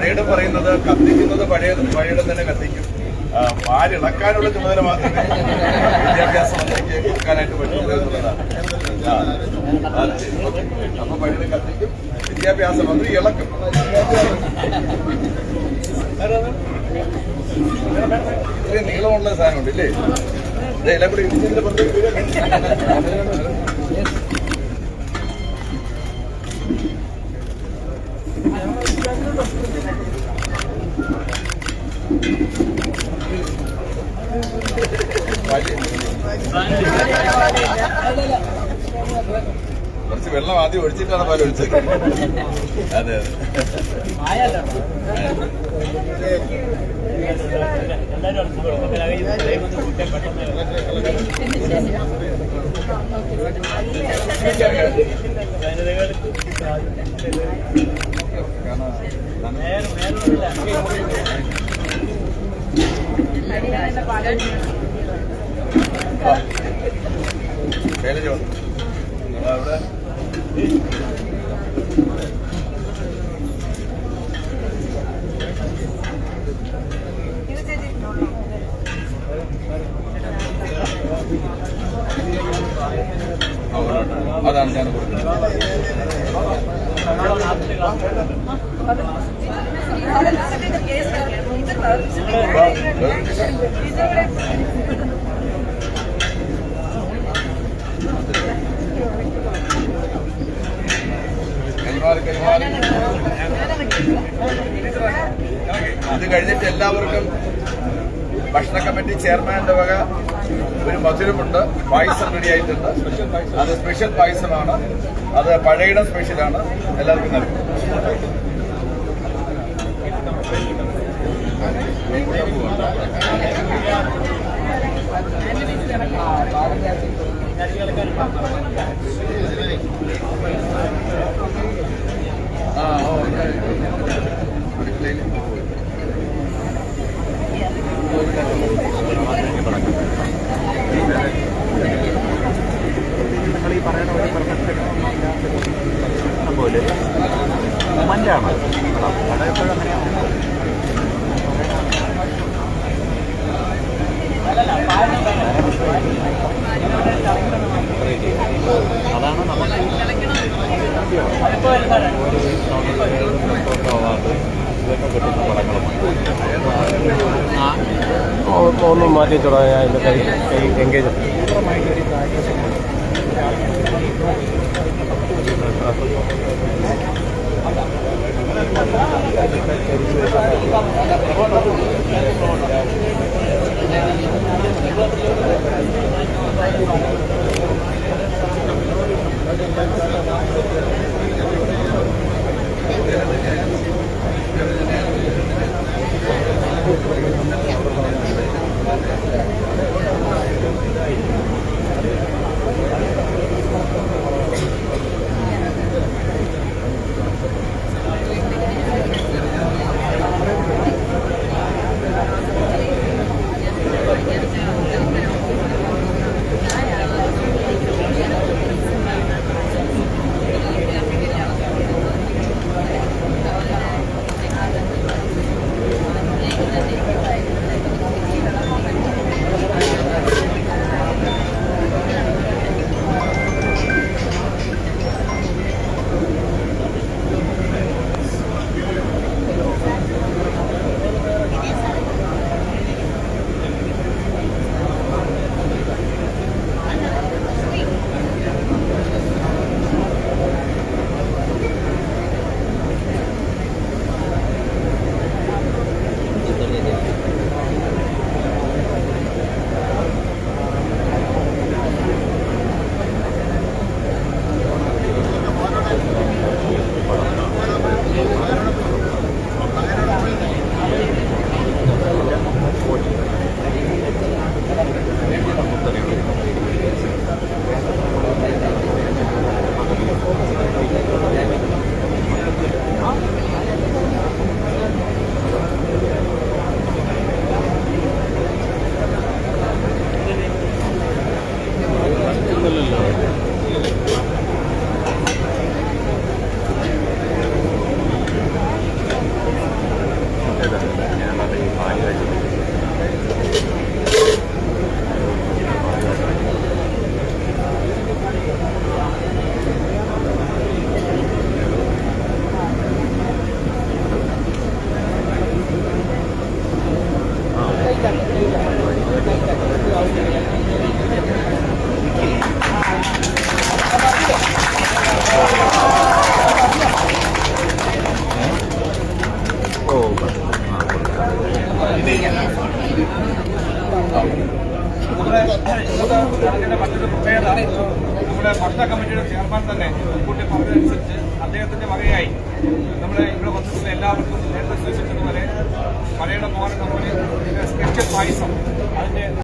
പഴയുടെ പറയുന്നത് കത്തിക്കുന്നത് പഴയ പഴയുടെ തന്നെ കത്തിക്കും. പാലിളക്കാനുള്ള ചുമതല മാത്രമേ വിദ്യാഭ്യാസ മന്ത്രിക്ക് കൊടുക്കാനായിട്ട് പറ്റുള്ളൂ എന്നുള്ളതാണ്. അപ്പൊ പഴയത് കത്തിക്കും വിദ്യാഭ്യാസ മന്ത്രി ഇളക്കും. നീളമുള്ള സാധനമുണ്ട് ഇല്ലേ? ഇതെല്ലാം കൂടി ഇതിന്റെ പുറത്തേക്ക് കുറച്ച് വെള്ളം ആദ്യം ഒഴിച്ചിട്ടാണ് പാൽ ഒഴിച്ചത് അതെ അതെ. അതാണ് ഞാൻ കൊടുക്കുന്നത് ഇത് കഴിഞ്ഞിട്ട് എല്ലാവർക്കും ഭക്ഷണ കമ്മിറ്റി ചെയർമാന്റെ വക ഒരു മധുരമുണ്ട്. പായസം റെഡി ആയിട്ടുണ്ട്. അത് സ്പെഷ്യൽ പായസമാണ്. അത് പഴയുടെ സ്പെഷ്യലാണ് എല്ലാവർക്കും നൽകും പെർഫെക്റ്റ് പോലെ മഞ്ഞാണ്. അവിടെ എപ്പോഴും അതാണ് നമുക്ക് और कौन मारे चढ़ाया है कई कहेंगे ഭക്ഷണ കമ്മിറ്റിയുടെ ചെയർമാൻ തന്നെ മുൻകൂട്ടി പറഞ്ഞതനുസരിച്ച് അദ്ദേഹത്തിന്റെ വകയായി നമ്മുടെ ഇവിടെ വന്നിട്ടുള്ള എല്ലാവർക്കും നേരത്തെ സൂചിപ്പിച്ചതുപോലെ മലയുടെ മോഹൻ കമ്പനി സ്പെഷ്യൽ പായസം അതിന്റെ